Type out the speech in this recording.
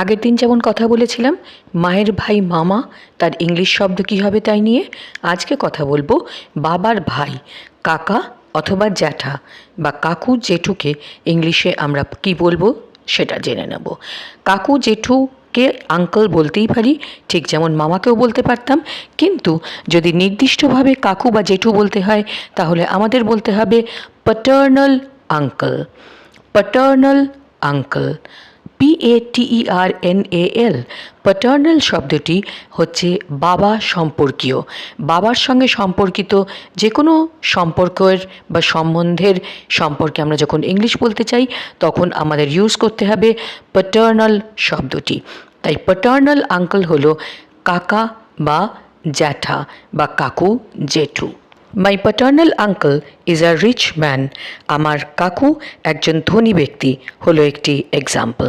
আগের দিন যেমন কথা বলেছিলাম, মায়ের ভাই মামা, তার ইংলিশ শব্দ কী হবে তাই নিয়ে? আজকে কথা বলব বাবার ভাই, কাকা অথবা জ্যাঠা বা কাকু জেঠুকে ইংলিশে আমরা কি বলব সেটা জেনে নেব। কাকু জেঠুকে আঙ্কেল বলতেই পারি, ঠিক যেমন মামাকেও বলতে পারতাম, কিন্তু যদি নির্দিষ্টভাবে কাকু বা জেঠু বলতে হয়, তাহলে আমাদের বলতে হবে paternal uncle paternal uncle P A T R N A L paternal শব্দটি হচ্ছে বাবা সম্পর্কীয়। বাবার সঙ্গে সম্পর্কিত যে কোনো সম্পর্কের বা সম্বন্ধের সম্পর্কে আমরা যখন ইংলিশ বলতে চাই, তখন আমাদের ইউজ করতে হবে প্যাটার্নাল শব্দটি। তাই প্যাটার্নাল আঙ্কেল হলো কাকা বা জ্যাঠা বা কাকু জেঠু। My paternal uncle is a rich man আমার কাকু একজন ধনী ব্যক্তি হলো একটি এক্সাম্পল